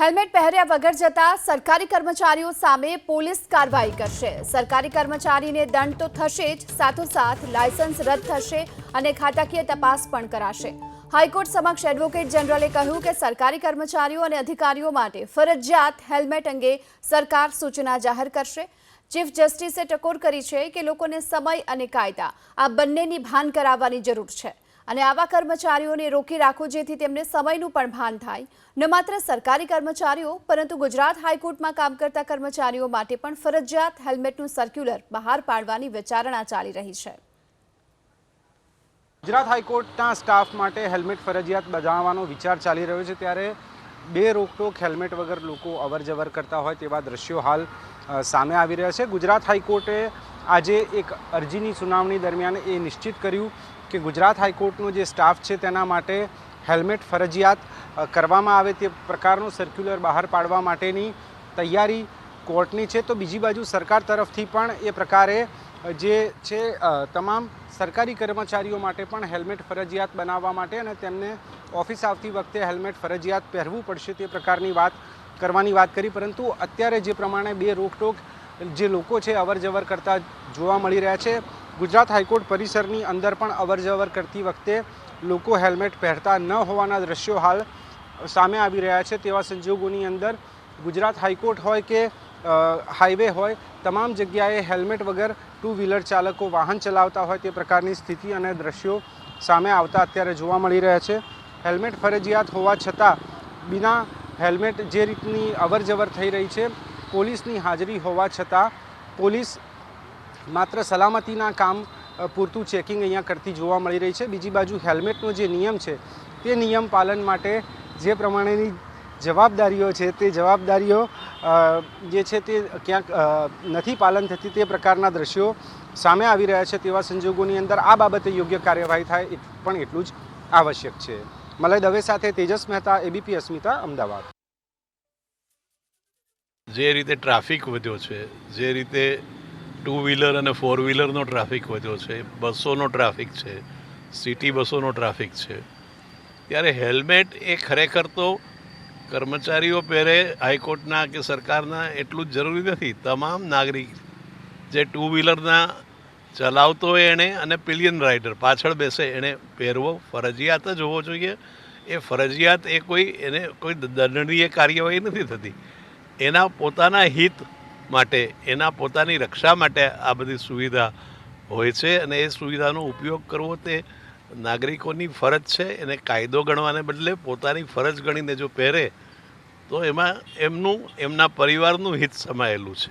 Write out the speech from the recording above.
Helmet પહેર્યા વગર જતા સરકારી કર્મચારીઓ સામે પોલીસ કાર્યવાહી કરશે. સરકારી કર્મચારીને દંડ તો થશે જ, સાથોસાથ લાયસન્સ રદ થશે અને ખાતાકીય તપાસ પણ કરાશે. હાઈકોર્ટ સમક્ષ એડવોકેટ જનરલે કહ્યું કે સરકારી કર્મચારીઓ અને અધિકારીઓ માટે ફરજિયાત હેલ્મેટ અંગે સરકાર સૂચના જાહેર કરશે. ચીફ જસ્ટિસે ટકોર કરી છે કે લોકોને સમય અને કાયદા આ બંનેની ભાન કરાવવાની જરૂર છે. અને આવા કર્મચારીઓને રોકી રાખો જેથી તેમને સમયનું પણ ભાન થાય. ન માત્ર સરકારી કર્મચારીઓ, પરંતુ ગુજરાત હાઈકોર્ટમાં કામ કરતા કર્મચારીઓ માટે પણ ફરજિયાત હેલ્મેટનું સર્ક્યુલર બહાર પાડવાની વિચારણા ચાલી રહી છે. ગુજરાત હાઈકોર્ટના સ્ટાફ માટે હેલ્મેટ ફરજિયાત બજાવવાનો વિચાર ચાલી રહ્યો છે ત્યારે બે રોકટોક હેલ્મેટ વગર લોકો અવર જવર કરતા હોય તેવા દ્રશ્યો હાલ સામે આવી રહ્યા છે. ગુજરાત હાઈકોર્ટે આજે એક અરજીની સુનાવણી દરમિયાન એ નિશ્ચિત કર્યું કે ગુજરાત હાઈકોર્ટનો જે સ્ટાફ છે તેના માટે હેલ્મેટ ફરજિયાત કરવામાં આવે તે પ્રકારનું સર્ક્યુલર બહાર પાડવા માટેની તૈયારી કોર્ટની છે. તો બીજી બાજુ સરકાર તરફથી પણ એ પ્રકારે જે છે તમામ સરકારી કર્મચારીઓ માટે પણ હેલ્મેટ ફરજિયાત બનાવવા માટે અને તેમને ઓફિસ આવતી વખતે હેલ્મેટ ફરજિયાત પહેરવું પડશે તે પ્રકારની વાત કરવાની વાત કરી, પરંતુ અત્યારે જે પ્રમાણે બે રોકટોક જે લોકો છે અવર જવર કરતા જોવા મળી રહ્યા છે, ગુજરાત હાઈકોર્ટ પરિસરની અંદર પણ અવર જવર કરતી વખતે લોકો હેલ્મેટ પહેરતા ન હોવાના દ્રશ્યો હાલ સામે આવી રહ્યા છે. તેવા સંજોગોની અંદર ગુજરાત હાઈકોર્ટ હોય કે હાઈવે હોય, તમામ જગ્યાએ હેલ્મેટ વગર ટુ વ્હીલર ચાલકો વાહન ચલાવતા હોય તે પ્રકારની સ્થિતિ અને દ્રશ્યો સામે આવતા અત્યારે જોવા મળી રહ્યા છે. હેલ્મેટ ફરજિયાત હોવા છતાં બિના હેલ્મેટ જે રીતની અવરજવર થઈ રહી છે, પોલીસની હાજરી હોવા છતાં પોલીસ માત્ર સલામતીના કામ પૂરતું ચેકિંગ અહીંયા કરતી જોવા મળી રહી છે. બીજી બાજુ હેલ્મેટનો જે નિયમ છે, તે નિયમ પાલન માટે જે પ્રમાણેની જવાબદારીઓ છે, તે જવાબદારીઓ જે છે તે ક્યાંક નથી પાલન થતી તે પ્રકારના દ્રશ્યો સામે આવી રહ્યા છે તેવા સંજોગોની અંદર આ બાબતે યોગ્ય કાર્યવાહી થાય પણ એટલું જ આવશ્યક છે. મલય દવે સાથે તેજસ મહેતા એબીપી અસ્મિતા, અમદાવાદ. જે રીતે ટ્રાફિક વધ્યો છે, જે રીતે ટુ વ્હીલર અને ફોર વ્હીલરનો ટ્રાફિક વધ્યો છે, બસોનો ટ્રાફિક છે, સિટી બસોનો ટ્રાફિક છે, ત્યારે હેલ્મેટ એ ખરેખર તો કર્મચારીઓ પહેરે, હાઈકોર્ટના કે સરકારના, એટલું જ જરૂરી નથી. તમામ નાગરિક જે ટુ વ્હીલરના ચલાવતો એણે અને પિલિયન રાઇડર પાછળ બેસે એણે પહેરવો. ફરજિયાત જ હોવો જોઈએ. એ ફરજિયાત એ કોઈ એને કોઈ દંડનીય કાર્યવાહી નથી થતી. એના પોતાના હિત માટે, એના પોતાની રક્ષા માટે આ બધી સુવિધા હોય છે અને એ સુવિધાનો ઉપયોગ કરવો તે નાગરિકોની ફરજ છે. એને કાયદો ગણવાને બદલે પોતાની ફરજ ગણીને જો પહેરે, તો એમાં એમનું, એમના પરિવારનું હિત સમાયેલું છે.